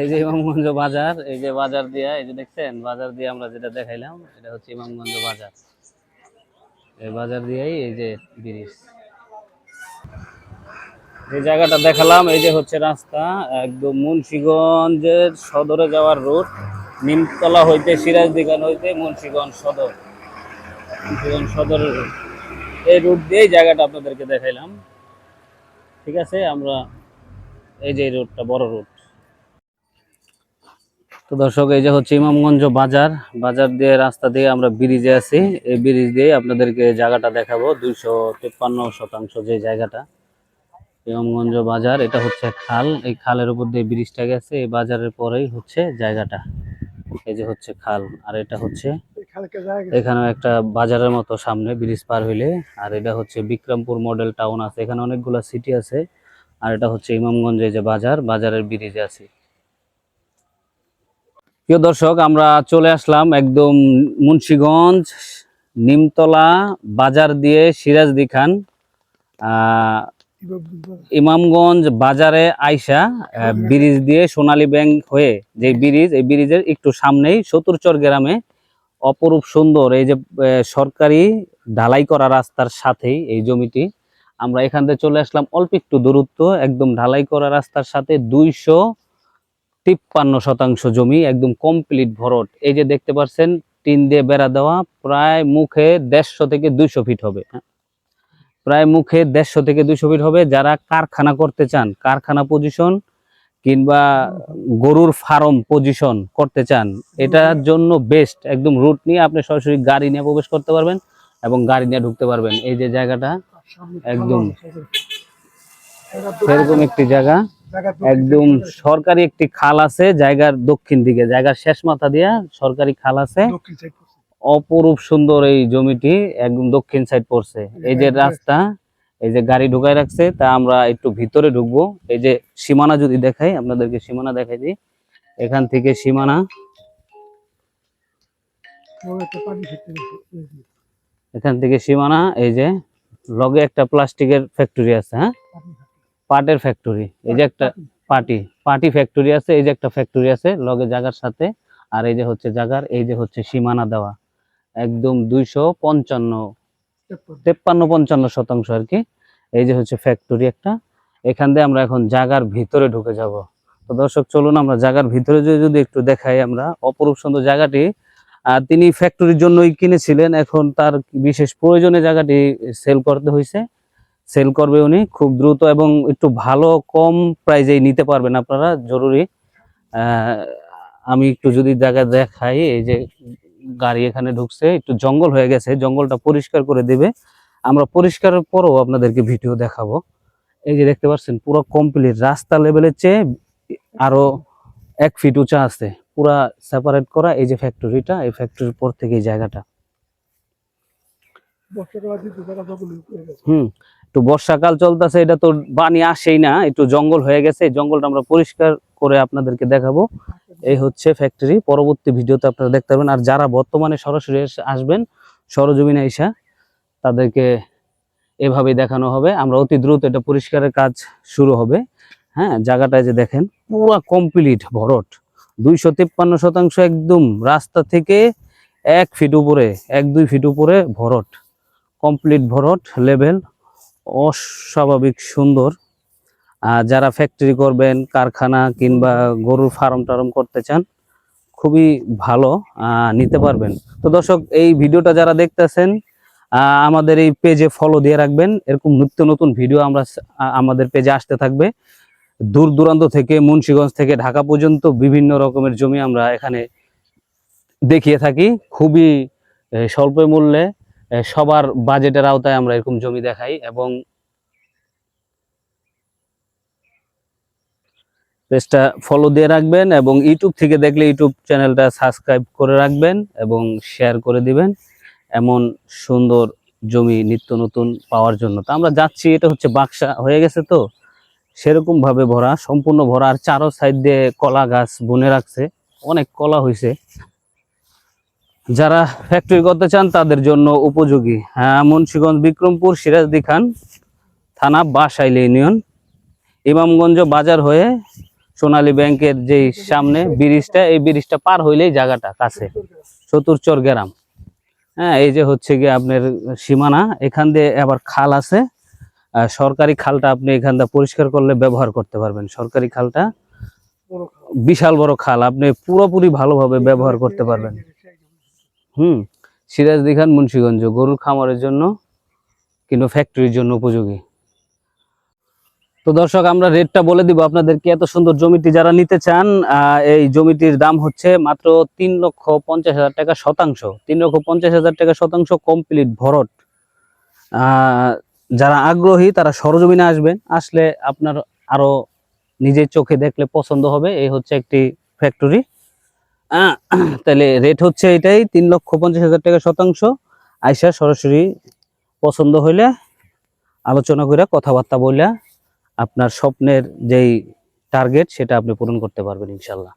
এই যে ইমামগঞ্জ বাজার, এই যে বাজার দিয়া, এই যে দেখছেন, বাজার দিয়ে আমরা যেটা দেখাইলাম, এটা হচ্ছে ইমামগঞ্জ বাজার। এই বাজার দিয়েই এই যে ব্রিজ। যে জায়গাটা দেখালাম, এই যে হচ্ছে রাস্তা, একদম মুন্সিগঞ্জের সদরে যাওয়ার রুট। নিমতলা হইতে সিরাজ দিগান হইতে মুন্সিগঞ্জ সদর। মুন্সিগঞ্জ সদর এই রুট দিয়েই জায়গাটা আপনাদেরকে দেখাইলাম। ঠিক আছে, আমরা এই যে রুটটা, বড় রুট। তো দর্শক, এই যে হচ্ছে ইমামগঞ্জ বাজার বাজার দিয়ে রাস্তা দিয়ে আমরা ব্রিজে আছি। এই ব্রিজ দিয়ে আপনাদেরকে জায়গাটা দেখাবো, দুইশো তেপ্পান্ন শতাংশ যে জায়গাটা, ইমামগঞ্জ বাজার। এটা হচ্ছে খাল, এই খালের উপর দিয়ে ব্রিজটা গেছে। এই বাজারের পরেই হচ্ছে জায়গাটা, এই যে হচ্ছে খাল। আর এটা হচ্ছে এখানে একটা বাজারের মতো সামনে ব্রিজ পার হইলে। আর এটা হচ্ছে বিক্রমপুর মডেল টাউন আছে, এখানে অনেকগুলো সিটি আছে। আর এটা হচ্ছে ইমামগঞ্জে যে বাজার, বাজারের ব্রিজে আছে। প্রিয় দর্শক আমরা চলে আসলাম একদম মুন্সিগঞ্জ নিমতলা বাজার দিয়ে সিরাজদি খান ইমামগঞ্জ বাজারে আইসা ব্রিজ দিয়ে সোনালী ব্যাংক হয়ে যে ব্রিজ এই ব্রিজের একটু সামনেই চতুরচর গ্রামে অপরূপ সুন্দর এই যে সরকারি ঢালাই করা রাস্তার সাথেই এই জমিটি। আমরা এখান থেকে চলে আসলাম অল্প একটু দূরত্ব একদম ঢালাই করা রাস্তার সাথে দুইশো তিপ্পান্ন শতাংশ জমি একদম কমপ্লিট ভরট। এই যে দেখতে পাচ্ছেন টিন দিয়ে বেড়া দেওয়া প্রায় মুখে দেড়শো থেকে দুইশো ফিট হবে। প্রায় মুখে দেড়শো থেকে দুইশো ফিট হবে। যারা কারখানা করতে চান কারখানা পজিশন কিংবা গরুর ফার্ম পজিশন করতে চান এটার জন্য বেস্ট একদম রুট নিয়ে আপনি সরাসরি গাড়ি নিয়ে প্রবেশ করতে পারবেন এবং গাড়ি নিয়ে ঢুকতে পারবেন। এই যে জায়গাটা একদম সেরকম একটি জায়গা। একদম সরকারি একটি খাল আছে জায়গার দক্ষিণ দিকে জায়গার শেষ মাথা দিয়া সরকারি খাল আছে। অপরূপ সুন্দর এই জমিটি একদম দক্ষিণ সাইড পড়ছে। এই যে রাস্তা এই যে গাড়ি ঢুকাই রাখছে তা আমরা একটু ভিতরে ঢুকবো। এই যে সীমানা যদি দেখাই আপনাদেরকে সীমানা দেখাই দিই। এখান থেকে সীমানা। এখান থেকে সীমানা এই যে লগে একটা প্লাস্টিকের ফ্যাক্টরি আছে হ্যাঁ। পাটের ফ্যাক্টরি এই যে একটা পাটি পাটি ফ্যাক্টরি আছে, এই যে একটা ফ্যাক্টরি আছে, লগে জাগার সাথে, আর এই যে হচ্ছে জাগার, এই যে হচ্ছে সীমানা দেওয়া, একদম দুইশো পঞ্চান্ন, তেপ্পান্ন পঞ্চান্ন শতাংশ আর কি, এই যে হচ্ছে ফ্যাক্টরি একটা, এখান দিয়ে আমরা এখন জাগার ভিতরে ঢুকে যাব। তো দর্শক, চলুন আমরা জাগার ভিতরে যদি একটু দেখাই আমরা, অপরূপ সুন্দর জায়গাটি তিনি ফ্যাক্টরির জন্যই কিনেছিলেন, এখন তার বিশেষ প্রয়োজনে জায়গাটি সেল করতে হয়েছে সেল করবে উনি। খুব দ্রুত এবং একটু ভালো কম প্রাইজেই নিতে পারবেন আপনারা জরুরি। আমি একটু যদি জায়গা দেখাই এই যে গাড়ি এখানে ঢুকছে একটু জঙ্গল হয়ে গেছে জঙ্গলটা পরিষ্কার করে দেবে। আমরা পরিষ্কারের পরও আপনাদেরকে ভিডিও দেখাবো। এই যে দেখতে পাচ্ছেন পুরো কমপ্লিট রাস্তা লেভেলের চেয়ে আরও এক ফিট উঁচা আছে। পুরা সেপারেট করা এই যে ফ্যাক্টরিটা এই ফ্যাক্টরির পর থেকে এই জায়গাটা। হুম। একটু বর্ষাকাল চলতেছে, এটা তো পানি আসেই না, একটু জঙ্গল হয়ে গেছে জঙ্গলটা আমরা পরিষ্কার করে আপনাদেরকে দেখাবো। এই হচ্ছে ফ্যাক্টরি পরবর্তী ভিডিওতে আপনারা দেখতে পাবেন আর যারা বর্তমানে সরাসরি আসবেন, সরজমিনে আইসা তাদেরকে এভাবেই দেখানো হবে। আমরা অতি দ্রুত এটা পরিষ্কারের কাজ শুরু হবে। হ্যাঁ জায়গাটায় যে দেখেন, পুরো কমপ্লিট ভরট। দুইশো তিপ্পান্ন শতাংশ একদম রাস্তা থেকে এক ফিট উপরে, এক দুই ফিট উপরে ভরট। কমপ্লিট ভরট লেভেল অস্বাভাবিক সুন্দর। যারা ফ্যাক্টরি করবেন, কারখানা কিংবা গরুর ফার্ম টার্ম করতে চান, খুবই ভালো নিতে পারবেন। তো দর্শক, এই ভিডিওটা যারা দেখতেছেন আমাদের এই পেজে ফলো দিয়ে রাখবেন। এরকম নিত্য নতুন ভিডিও আমরা আমাদের পেজে আসতে থাকবে। দূর দূরান্ত থেকে, মুন্সীগঞ্জ থেকে ঢাকা পর্যন্ত বিভিন্ন রকমের জমি আমরা এখানে দেখিয়ে থাকি। খুবই স্বল্প মূল্যে সবার বাজেটের আওতায় আমরা এরকম জমি দেখাই এবং পেজটা ফলো দিয়ে রাখবেন এবং ইউটিউব থেকে দেখলে ইউটিউব চ্যানেলটা সাবস্ক্রাইব করে রাখবেন এবং শেয়ার করে দিবেন। এমন সুন্দর জমি নিত্য নতুন পাওয়ার জন্য। তো আমরা যাচ্ছি, এটা হচ্ছে বাক্সা হয়ে গেছে তো। সেরকম ভাবে ভরা, সম্পূর্ণ ভরা, আর চারো সাইড দিয়ে কলা গাছ বনে রাখছে। অনেক কলা হয়েছে যারা ফ্যাক্টরি করতে চান তাদের জন্য উপযোগী। হ্যাঁ মুন্সিগঞ্জ বিক্রমপুর সিরাজদি খান থানা বাসাইল ইউনিয়ন। ইমামগঞ্জ বাজার হয়ে সোনালী ব্যাংকের যেই সামনে ব্রিজটা এই ব্রিজটা পার হইলেই জায়গাটা কাছে চতুর্চর গ্রাম। হ্যাঁ এই যে হচ্ছে গিয়ে আপনার সীমানা এখান দিয়ে আবার খাল আছে। সরকারি খালটা আপনি এখান দিয়ে পরিষ্কার করলে ব্যবহার করতে পারবেন। সরকারি খালটা বিশাল বড় খাল আপনি পুরোপুরি ভালোভাবে ব্যবহার করতে পারবেন। হুম। সিরাজ খান মুন্সীগঞ্জ, গরুর খামারের জন্য কিন্তু ফ্যাক্টরির জন্য উপযোগী। তো দর্শক, আমরা রেটটা বলে দিব আপনাদেরকে। এত সুন্দর জমিটি যারা নিতে চান এই জমিটির দাম হচ্ছে মাত্র তিন লক্ষ পঞ্চাশ হাজার টাকা শতাংশ। তিন লক্ষ পঞ্চাশ হাজার টাকা শতাংশ কমপ্লিট ভরট। যারা আগ্রহী, তারা সরজমিনে আসবেন। আসলে আপনার আরও নিজের চোখে দেখলে পছন্দ হবে। এই হচ্ছে একটি ফ্যাক্টরি তাহলে রেট হচ্ছে এটাই তিন লক্ষ পঞ্চাশ হাজার টাকা শতাংশ। আইসা সরাসরি পছন্দ হইলে আলোচনা করে কথাবার্তা বললে আপনার স্বপ্নের যেই টার্গেট সেটা আপনি পূরণ করতে পারবেন ইনশাল্লাহ।